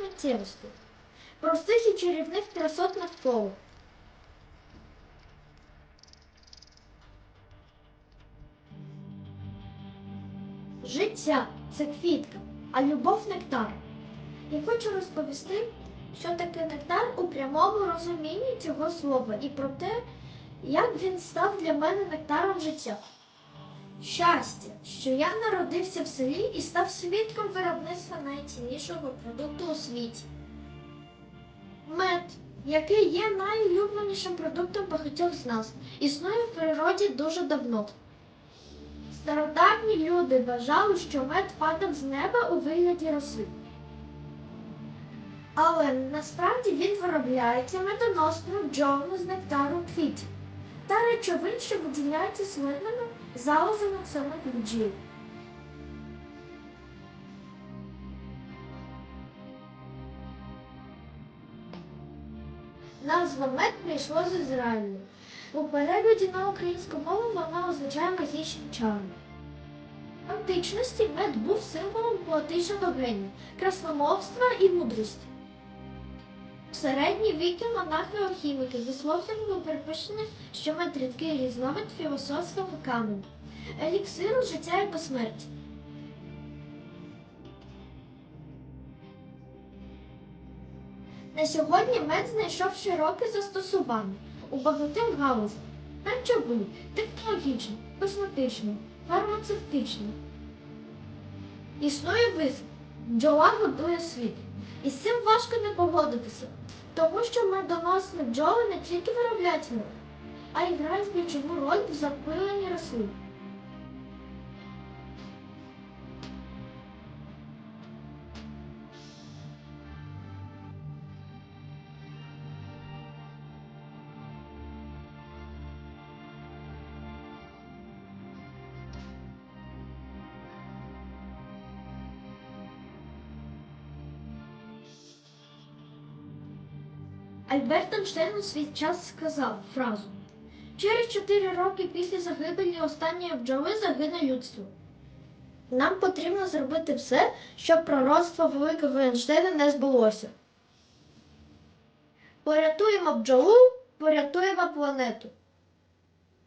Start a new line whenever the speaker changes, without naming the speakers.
миттєвостей, простих і чарівних красот навколо. Життя це квітка, а любов нектар. Я хочу розповісти, що таке нектар у прямому розумінні цього слова і про те, як він став для мене нектаром життя. Щастя, що я народився в селі і став свідком виробництва найціннішого продукту у світі. Мед, який є найулюбленішим продуктом багатьох з нас, існує в природі дуже давно. Стародавні люди вважали, що мед падав з неба у вигляді роси. Але насправді він виробляється медоносною бджолами з нектару речовин, що виділяються слинними залозами самих бджіл. Назва мед прийшла з Ізраїлю. У перекладі на українську мову вона означає магічний чар. В античності мед був символом поетичного генію, красномовства і мудрості. В середні віки монахи-алхіміки висловлювали припущення, що мед різновид філософського каменю, еліксиру життя і безсмертя. На сьогодні мед знайшов широке застосування у багатьох галузях харчовий, технологічний, косметичний, фармацевтичний. Існує вислів бджола годує світ. І з цим важко не погодитися, тому що медоносні бджоли не тільки виробляють а й грають ключову роль в запиленні рослин. Альберт Ейнштейн свій час сказав фразу Через чотири роки після загибелі останньої бджоли загине людство. Нам потрібно зробити все, щоб пророцтво великого Ейнштейна не збулося. Порятуємо бджолу, порятуємо планету.